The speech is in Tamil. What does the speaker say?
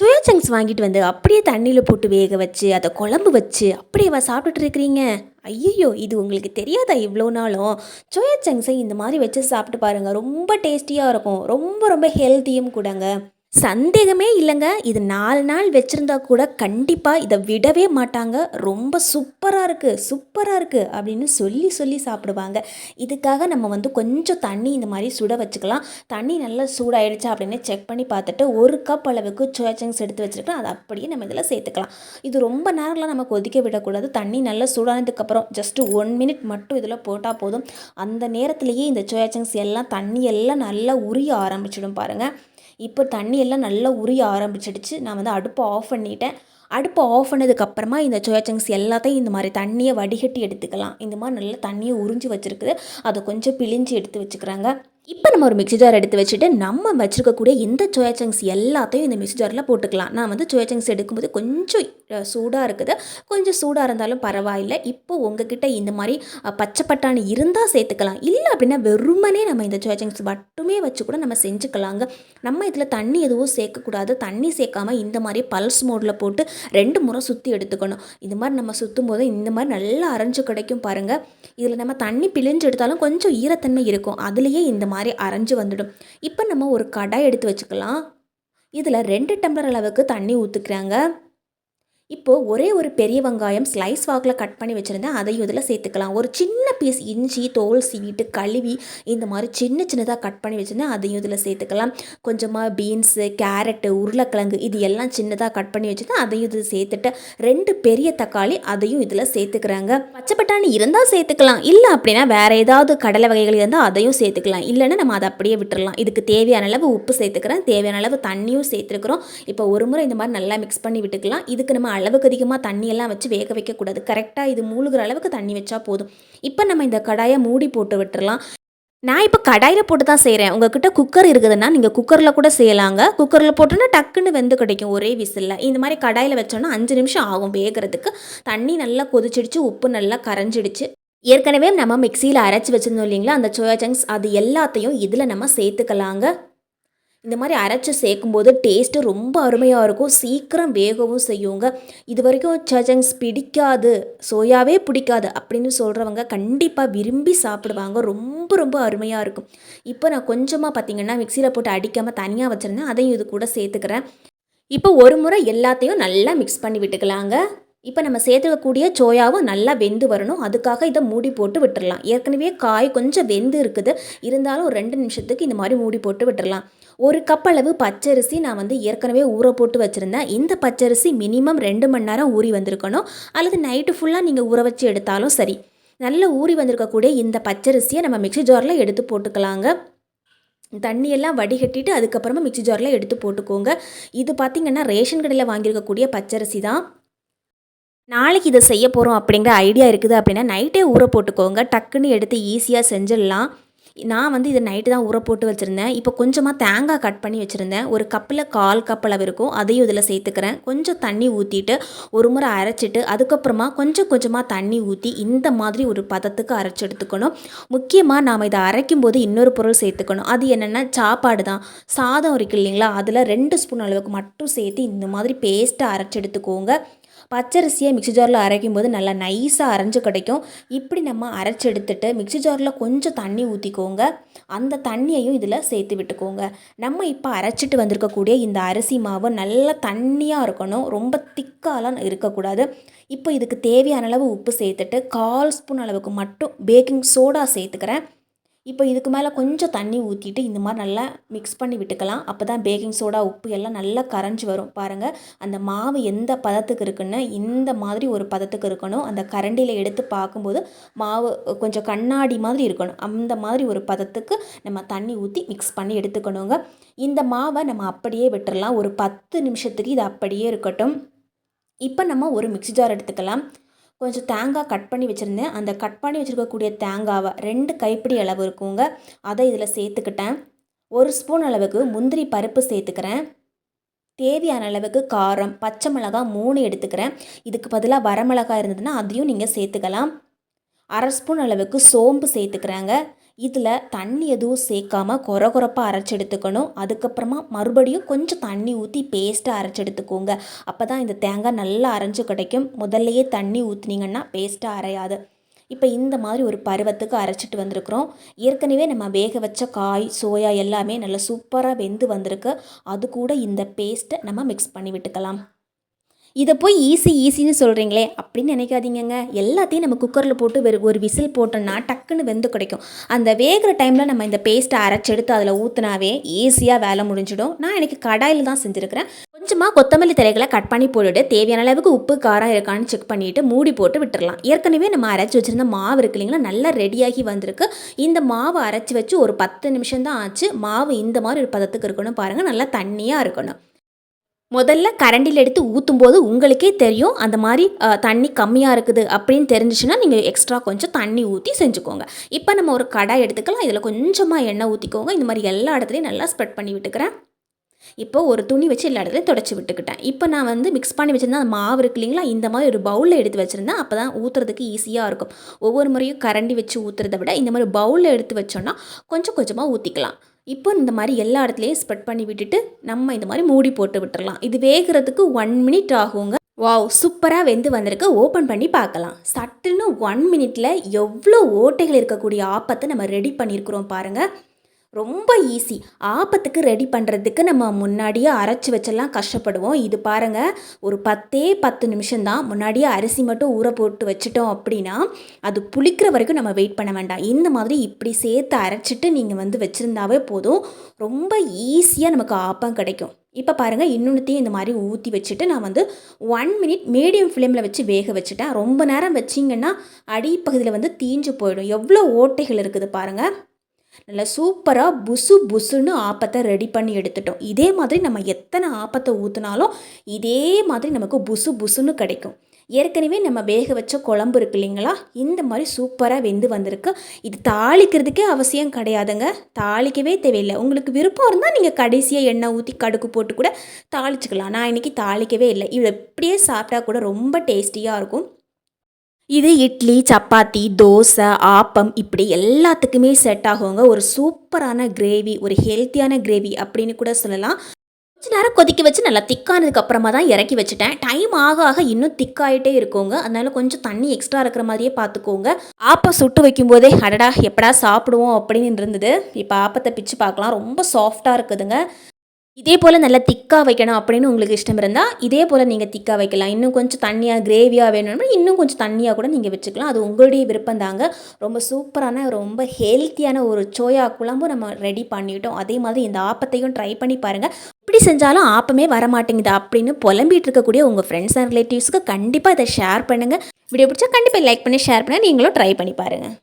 சோயா சங்க்ஸ் வாங்கிட்டு வந்து அப்படியே தண்ணியில் போட்டு வேக வச்சு அதை குழம்பு வச்சு அப்படியேவா சாப்பிட்டுட்டு இருக்கிறீங்க? ஐயோ இது உங்களுக்கு தெரியாதா இவ்வளோ நாளும்? சோயா சங்க்ஸை இந்த மாதிரி வச்சு சாப்பிட்டு பாருங்கள் ரொம்ப டேஸ்டியாக இருக்கும். ரொம்ப ரொம்ப ஹெல்த்தியும் கூடங்க. சந்தேகமே இல்லைங்க. இது நாலு நாள் வச்சுருந்தா கூட கண்டிப்பாக இதை விடவே மாட்டாங்க. ரொம்ப சூப்பராக இருக்குது சூப்பராக இருக்குது அப்படின்னு சொல்லி சொல்லி சாப்பிடுவாங்க. இதுக்காக நம்ம வந்து கொஞ்சம் தண்ணி இந்த மாதிரி சுட வச்சுக்கலாம். தண்ணி நல்லா சூடாயிடுச்சா அப்படின்னு செக் பண்ணி பார்த்துட்டு ஒரு கப் அளவுக்கு சோயா சங்க்ஸ் எடுத்து வச்சுருக்கோம் அதை அப்படியே நம்ம இதில் சேர்த்துக்கலாம். இது ரொம்ப நேரம்லாம் நம்ம கொதிக்க விடக்கூடாது. தண்ணி நல்லா சூடானதுக்கப்புறம் ஜஸ்ட்டு ஒன் மினிட் மட்டும் இதில் போட்டால் போதும். அந்த நேரத்துலேயே இந்த சோயா சங்க்ஸ் எல்லாம் தண்ணி எல்லாம் நல்லா உரிய ஆரம்பிச்சிடும் பாருங்கள் இப்போ தண்ணியெல்லாம் நல்லா உரிய ஆரம்பிச்சிடுச்சு. நான் வந்து அடுப்பை ஆஃப் பண்ணிட்டேன். அடுப்பை ஆஃப் பண்ணதுக்கப்புறமா இந்த சோயா சங்க்ஸ் எல்லாத்தையும் இந்த மாதிரி தண்ணியை வடிகட்டி எடுத்துக்கலாம். இந்த மாதிரி நல்லா தண்ணியை உறிஞ்சி வச்சுருக்குது. அதை கொஞ்சம் பிழிஞ்சு எடுத்து வச்சுக்கிறாங்க. இப்போ நம்ம ஒரு மிக்ஸி ஜார் எடுத்து வச்சுட்டு நம்ம வச்சுருக்கக்கூடிய இந்த சோயா சங்க்ஸ் எல்லாத்தையும் இந்த மிக்ஸி ஜாரில் போட்டுக்கலாம். நான் வந்து சோயா சங்க்ஸ் எடுக்கும்போது கொஞ்சம் சூடாக இருக்குது. கொஞ்சம் சூடாக இருந்தாலும் பரவாயில்லை. இப்போ உங்ககிட்ட இந்த மாதிரி பச்சை பட்டாணி இருந்தால் சேர்த்துக்கலாம். இல்லை அப்படின்னா வெறுமனே நம்ம இந்த சோயா சங்க்ஸ் மட்டுமே வச்சு கூட நம்ம செஞ்சுக்கலாங்க. நம்ம இதில் தண்ணி எதுவும் சேர்க்கக்கூடாது. தண்ணி சேர்க்காம இந்த மாதிரி பல்ஸ் மோடில் போட்டு ரெண்டு முறை சுற்றி எடுத்துக்கணும். இந்த மாதிரி நம்ம சுற்றும் போது இந்த மாதிரி நல்லா அரைஞ்சு கிடைக்கும் பாருங்கள் இதில் நம்ம தண்ணி பிழிஞ்சு எடுத்தாலும் கொஞ்சம் ஈரத்தன்மை இருக்கும். அதுலேயே இந்த மாதிரி அரைஞ்சு வந்துடும். இப்போ நம்ம ஒரு கடாய் எடுத்து வச்சுக்கலாம். இதில் ரெண்டு டம்ளர் அளவுக்கு தண்ணி ஊற்றுக்கிறாங்க இப்போது ஒரே ஒரு பெரிய வெங்காயம் ஸ்லைஸ் வாக்கில் கட் பண்ணி வச்சுருந்தேன் அதையும் இதில் சேர்த்துக்கலாம். ஒரு சின்ன பீஸ் இஞ்சி தோல் சீவிட்டு கழுவி இந்த மாதிரி சின்ன சின்னதாக கட் பண்ணி வச்சுருந்தேன் அதையும் இதில் சேர்த்துக்கலாம். கொஞ்சமாக பீன்ஸு கேரட்டு உருளைக்கிழங்கு இது எல்லாம் சின்னதாக கட் பண்ணி வச்சுருந்தேன் அதையும் இதில் சேர்த்துட்டு ரெண்டு பெரிய தக்காளி அதையும் இதில் சேர்த்துக்கிறாங்க. பச்சை பட்டாணி இருந்தால் சேர்த்துக்கலாம். இல்லை அப்படின்னா வேறு ஏதாவது கடலை வகைகள் இருந்தால் அதையும் சேர்த்துக்கலாம். இல்லைன்னா நம்ம அதை அப்படியே விட்டுடலாம் இதுக்கு தேவையான அளவு உப்பு சேர்த்துக்கிறேன். தேவையான அளவு தண்ணியும் சேர்த்துருக்குறோம். இப்போ ஒரு முறை இந்த மாதிரி நல்லா மிக்ஸ் பண்ணி விட்டுக்கலாம். இதுக்கு நம்ம அளவுக்கு அதிகமாக தண்ணியெல்லாம் வச்சு வேக வைக்கக்கூடாது. கரெக்டாக இது மூழ்கிற அளவுக்கு தண்ணி வச்சா போதும். இப்போ நம்ம இந்த கடாயை மூடி போட்டு விட்டுறலாம். நான் இப்போ கடாயில் போட்டு தான் செய்கிறேன் உங்ககிட்ட குக்கர் இருக்குதுன்னா நீங்கள் குக்கரில் கூட செய்யலாங்க. குக்கரில் போட்டோன்னா டக்குன்னு வெந்து கிடைக்கும். ஒரே விசிலில். இந்த மாதிரி கடாயில் வச்சோன்னா அஞ்சு நிமிஷம் ஆகும் வேகிறதுக்கு. தண்ணி நல்லா கொதிச்சிடுச்சு உப்பு நல்லா கரைஞ்சிடுச்சு. ஏற்கனவே நம்ம மிக்சியில் அரைச்சி வச்சுருந்தோம் இல்லைங்களா? அந்த சோயா சங்க்ஸ் அது எல்லாத்தையும் இதில் நம்ம சேர்த்துக்கலாங்க. இந்த மாதிரி அரைச்சி சேர்க்கும்போது டேஸ்ட்டு ரொம்ப அருமையாக இருக்கும். சீக்கிரம் வேகவும் செய்யுங்க. இது வரைக்கும் சஜங்ஸ் பிடிக்காது சோயாவே பிடிக்காது அப்படின்னு சொல்கிறவங்க கண்டிப்பாக விரும்பி சாப்பிடுவாங்க. ரொம்ப ரொம்ப அருமையாக இருக்கும். இப்போ நான் கொஞ்சமாக பார்த்தீங்கன்னா மிக்சியில் போட்டு அடிக்காமல் தனியாக வச்சுருந்தேன். அதையும் இது கூட சேர்த்துக்கிறேன். இப்போ ஒரு முறை எல்லாத்தையும் நல்லா மிக்ஸ் பண்ணி விட்டுக்கலாங்க. இப்போ நம்ம சேர்த்துக்கக்கூடிய சோயாவும் நல்லா வெந்து வரணும். அதுக்காக இதை மூடி போட்டு விட்டுடலாம் ஏற்கனவே காய் கொஞ்சம் வெந்து இருக்குது. இருந்தாலும் ஒரு ரெண்டு நிமிஷத்துக்கு இந்த மாதிரி மூடி போட்டு விட்டுடலாம் ஒரு கப் அளவு பச்சரிசி நான் வந்து ஏற்கனவே ஊற போட்டு வச்சுருந்தேன். இந்த பச்சரிசி மினிமம் ரெண்டு மணி நேரம் ஊறி வந்திருக்கணும். அல்லது நைட்டு ஃபுல்லாக நீங்கள் ஊற வச்சு எடுத்தாலும் சரி. நல்ல ஊறி வந்திருக்கக்கூடிய இந்த பச்சரிசியை நம்ம மிக்சி ஜாரில் எடுத்து போட்டுக்கலாங்க. தண்ணியெல்லாம் வடிகட்டிட்டு அதுக்கப்புறமா மிக்ஸி ஜாரில் எடுத்து போட்டுக்கோங்க. இது பார்த்திங்கன்னா ரேஷன் கடையில் வாங்கியிருக்கக்கூடிய பச்சரிசி தான். நாளைக்கு இதை செய்ய போகிறோம் அப்படிங்கிற ஐடியா இருக்குது அப்படின்னா நைட்டே ஊற போட்டுக்கோங்க. டக்குன்னு எடுத்து ஈஸியாக செஞ்சிடலாம். நான் வந்து இதை நைட்டு தான் ஊற போட்டு வச்சுருந்தேன். இப்போ கொஞ்சமாக தேங்காய் கட் பண்ணி வச்சுருந்தேன். ஒரு கப்பில் கால் கப் அளவு இருக்கும். அதையும் இதில் சேர்த்துக்கிறேன். கொஞ்சம் தண்ணி ஊற்றிட்டு ஒரு முறை அரைச்சிட்டு அதுக்கப்புறமா கொஞ்சம் கொஞ்சமாக தண்ணி ஊற்றி இந்த மாதிரி ஒரு பதத்துக்கு அரைச்சி எடுத்துக்கணும். முக்கியமாக நாம் இதை அரைக்கும் போது இன்னொரு பொருள் சேர்த்துக்கணும். அது என்னென்னா சாப்பாடு தான். சாதம் இருக்கு இல்லைங்களா? அதில் ரெண்டு ஸ்பூன் அளவுக்கு மட்டும் சேர்த்து இந்த மாதிரி பேஸ்ட்டாக அரைச்சி எடுத்துக்கோங்க. பச்சரிசியை மிக்ஸி ஜாரில் அரைக்கும் போது நல்லா நைஸாக அரைஞ்சு கிடைக்கும். இப்படி நம்ம அரைச்சி எடுத்துட்டு மிக்ஸி ஜாரில் கொஞ்சம் தண்ணி ஊற்றிக்கோங்க அந்த தண்ணியையும் இதில் சேர்த்து விட்டுக்கோங்க. நம்ம இப்போ அரைச்சிட்டு வந்திருக்கக்கூடிய இந்த அரிசி மாவு நல்லா தண்ணியாக இருக்கணும். ரொம்ப திக்காலாம் இருக்கக்கூடாது. இப்போ இதுக்கு தேவையான அளவு உப்பு சேர்த்துட்டு கால் ஸ்பூன் அளவுக்கு மட்டும் பேக்கிங் சோடா சேர்த்துக்கிறேன். இப்போ இதுக்கு மேலே கொஞ்சம் தண்ணி ஊற்றிட்டு இந்த மாதிரி நல்லா மிக்ஸ் பண்ணி விட்டுக்கலாம். அப்போ தான் பேக்கிங் சோடா உப்பு எல்லாம் நல்லா கரைஞ்சி வரும். பாருங்கள் அந்த மாவு எந்த பதத்துக்கு இருக்குன்னு இந்த மாதிரி ஒரு பதத்துக்கு இருக்கணும். அந்த கரண்டியில் எடுத்து பார்க்கும்போது மாவு கொஞ்சம் கண்ணாடி மாதிரி இருக்கணும். அந்த மாதிரி ஒரு பதத்துக்கு நம்ம தண்ணி ஊற்றி மிக்ஸ் பண்ணி எடுத்துக்கணுங்க. இந்த மாவை நம்ம அப்படியே விட்டுறலாம். ஒரு பத்து நிமிஷத்துக்கு இது அப்படியே இருக்கட்டும். இப்போ நம்ம ஒரு மிக்ஸி ஜார் எடுத்துக்கலாம். கொஞ்சம் தேங்காய் கட் பண்ணி வச்சுருந்தேன். அந்த கட் பண்ணி வச்சுருக்கக்கூடிய தேங்காவை ரெண்டு கைப்பிடி அளவு இருக்குங்க. அதை இதில் சேர்த்துக்கிட்டேன். ஒரு ஸ்பூன் அளவுக்கு முந்திரி பருப்பு சேர்த்துக்கிறேன். தேவையான அளவுக்கு காரம் பச்சை மிளகாய் மூணு எடுத்துக்கிறேன். இதுக்கு பதிலாக வரமிளகாய் இருந்ததுன்னா அதையும் நீங்கள் சேர்த்துக்கலாம். அரை ஸ்பூன் அளவுக்கு சோம்பு சேர்த்துக்கிறாங்க. இதில் தண்ணி எதுவும் சேர்க்காம கொர கொரப்பாக அரைச்சி எடுத்துக்கணும் அதுக்கப்புறமா மறுபடியும் கொஞ்சம் தண்ணி ஊற்றி பேஸ்ட்டாக அரைச்சி எடுத்துக்கோங்க அப்போ தான் இந்த தேங்காய் நல்லா அரைஞ்சு கிடைக்கும். முதல்லையே தண்ணி ஊற்றுனீங்கன்னா பேஸ்ட்டாக அரையாது. இப்போ இந்த மாதிரி ஒரு பருவத்துக்கு அரைச்சிட்டு வந்திருக்கிறோம். ஏற்கனவே நம்ம வேக வச்ச காய் சோயா எல்லாமே நல்லா சூப்பராக வெந்து வந்திருக்கு. அது கூட இந்த பேஸ்ட்டை நம்ம மிக்ஸ் பண்ணி விட்டுக்கலாம். இதை போய் ஈஸி ஈஸின்னு சொல்கிறீங்களே அப்படின்னு நினைக்காதீங்கங்க. எல்லாத்தையும் நம்ம குக்கரில் போட்டு வெறு ஒரு விசில் போட்டோம்னா டக்குன்னு வெந்து கிடைக்கும். அந்த வேகிற டைமில் நம்ம இந்த பேஸ்ட்டை அரைச்சி எடுத்து அதில் ஊற்றினாவே ஈஸியாக வேலை முடிஞ்சிடும். நான் எனக்கு கடாயில் தான் செஞ்சுருக்கிறேன். கொஞ்சமாக கொத்தமல்லி தலைகளை கட் பண்ணி போட்டுட்டு தேவையான அளவுக்கு உப்பு காரம் இருக்கான்னு செக் பண்ணிவிட்டு மூடி போட்டு விட்டுடலாம் ஏற்கனவே நம்ம அரைச்சி வச்சுருந்த மாவு இருக்கு இல்லைங்களா நல்லா ரெடியாகி வந்திருக்கு. இந்த மாவை அரைச்சி வச்சு ஒரு பத்து நிமிஷம் தான் ஆச்சு. மாவு இந்த மாதிரி ஒரு பதத்துக்கு இருக்கணும் பாருங்கள் நல்லா தண்ணியாக இருக்கணும். முதல்ல கரண்டியில் எடுத்து ஊற்றும் போது உங்களுக்கே தெரியும் அந்த மாதிரி தண்ணி கம்மியாக இருக்குது அப்படின்னு தெரிஞ்சிச்சுன்னா நீங்கள் எக்ஸ்ட்ரா கொஞ்சம் தண்ணி ஊற்றி செஞ்சுக்கோங்க. இப்போ நம்ம ஒரு கடாய் எடுத்துக்கலாம். இதில் கொஞ்சமாக எண்ணெய் ஊற்றிக்கோங்க இந்த மாதிரி எல்லா இடத்துலையும் நல்லா ஸ்ப்ரெட் பண்ணி விட்டுக்கிறேன். இப்போ ஒரு துணி வச்சு எல்லா இடத்துலையும் தொடச்சி விட்டுக்கிட்டேன். இப்போ நான் வந்து மிக்ஸ் பண்ணி வச்சுருந்தேன் அந்த மாவு இருக்கு இல்லைங்களா? இந்த மாதிரி ஒரு பவுலில் எடுத்து வச்சுருந்தேன் அப்போ தான் ஊற்றுறதுக்கு ஈஸியாக இருக்கும். ஒவ்வொரு முறையும் கரண்டி வச்சு ஊற்றுறத விட இந்த மாதிரி பவுலில் எடுத்து வச்சோன்னா கொஞ்சம் கொஞ்சமாக ஊற்றிக்கலாம் இப்போ இந்த மாதிரி எல்லா இடத்துலையும் ஸ்ப்ரெட் பண்ணி விட்டுட்டு நம்ம இந்த மாதிரி மூடி போட்டு விட்டுறலாம். இது வேகிறதுக்கு ஒன் மினிட் ஆகுங்க. வாவ் சூப்பராக வெந்து வந்திருக்கு. ஓப்பன் பண்ணி பார்க்கலாம். சட்டுன்னு ஒன் மினிட்ல எவ்வளோ ஓட்டைகள் இருக்கக்கூடிய ஆப்பத்தை நம்ம ரெடி பண்ணியிருக்கிறோம் பாருங்கள் ரொம்ப ஈஸி ஆப்பத்துக்கு ரெடி பண்ணுறதுக்கு நம்ம முன்னாடியே அரைச்சி வச்செல்லாம் கஷ்டப்படுவோம். இது பாருங்கள் ஒரு பத்தே பத்து நிமிஷம்தான். முன்னாடியே அரிசி மட்டும் ஊற போட்டு வச்சுட்டோம் அப்படின்னா அது புளிக்கிற வரைக்கும் நம்ம வெயிட் பண்ண வேண்டாம். இந்த மாதிரி இப்படி சேர்த்து அரைச்சிட்டு நீங்கள் வந்து வச்சுருந்தாவே போதும். ரொம்ப ஈஸியாக நமக்கு ஆப்பம் கிடைக்கும். இப்போ பாருங்கள் இன்னொன்றுத்தையும் இந்த மாதிரி ஊற்றி வச்சுட்டு நான் வந்து ஒன் மினிட் மீடியம் ஃப்ளேமில் வச்சு வேக வச்சுட்டேன். ரொம்ப நேரம் வச்சிங்கன்னா அடிப்பகுதியில் வந்து தீஞ்சு போயிடும். எவ்வளோ ஓட்டைகள் இருக்குது பாருங்கள் நல்லா சூப்பராக புசு புசுன்னு ஆப்பத்தை ரெடி பண்ணி எடுத்துட்டோம். இதே மாதிரி நம்ம எத்தனை ஆப்பத்தை ஊற்றினாலும் இதே மாதிரி நமக்கு புசு புசுன்னு கிடைக்கும். ஏற்கனவே நம்ம வேக வச்ச குழம்பு இருக்கு இல்லைங்களா? இந்த மாதிரி சூப்பராக வெந்து வந்திருக்கு. இது தாளிக்கிறதுக்கே அவசியம் கிடையாதுங்க. தாளிக்கவே தேவையில்லை. உங்களுக்கு விருப்பம் இருந்தால் நீங்கள் கடைசியாக எண்ணெய் ஊற்றி கடுகு போட்டு கூட தாளிச்சுக்கலாம். நான் இன்றைக்கி தாளிக்கவே இல்லை. இது எப்படியே சாப்பிட்டா கூட ரொம்ப டேஸ்டியாக இருக்கும். இது இட்லி சப்பாத்தி தோசை ஆப்பம் இப்படி எல்லாத்துக்குமே செட் ஆகுங்க. ஒரு சூப்பரான கிரேவி ஒரு ஹெல்த்தியான கிரேவி அப்படின்னு கூட சொல்லலாம். கொஞ்ச நேரம் கொதிக்க வச்சு நல்லா திக்கானதுக்கு அப்புறமா தான் இறக்கி வச்சுட்டேன். டைம் ஆக ஆக இன்னும் திக்காயிட்டே இருக்குங்க. அதனால கொஞ்சம் தண்ணி எக்ஸ்ட்ரா இருக்கிற மாதிரியே பார்த்துக்கோங்க. ஆப்பம் சுட்டு வைக்கும்போதே அடடா எப்படா சாப்பிடுவோம் அப்படின்னு இருந்தது. இப்போ ஆப்பத்தை பிச்சு பார்க்கலாம். ரொம்ப சாஃப்டாக இருக்குதுங்க. இதே போல் நல்லா திக்காக வைக்கணும் அப்படின்னு உங்களுக்கு இஷ்டம் இருந்தால் இதே போல் நீங்கள் திக்காக வைக்கலாம். இன்னும் கொஞ்சம் தண்ணியாக கிரேவியாக வேணும்னா இன்னும் கொஞ்சம் தண்ணியாக கூட நீங்கள் வச்சுக்கலாம். அது உங்களுடைய விருப்பம் தாங்க. ரொம்ப சூப்பரான ரொம்ப ஹெல்த்தியான ஒரு சோயா குழம்பு நம்ம ரெடி பண்ணிட்டோம். அதே மாதிரி இந்த ஆப்பத்தையும் ட்ரை பண்ணி பாருங்கள் இப்படி செஞ்சாலும் ஆப்பமே வர மாட்டேங்குது அப்படின்னு புலம்பிட்டு இருக்கக்கூடிய உங்கள் ஃப்ரெண்ட்ஸ் அண்ட் ரிலேட்டிவ்ஸ்க்கு கண்டிப்பாக இதை ஷேர் பண்ணுங்கள் வீடியோ பிடிச்சா கண்டிப்பாக லைக் பண்ணி ஷேர் பண்ணி நீங்களும் ட்ரை பண்ணி பாருங்கள்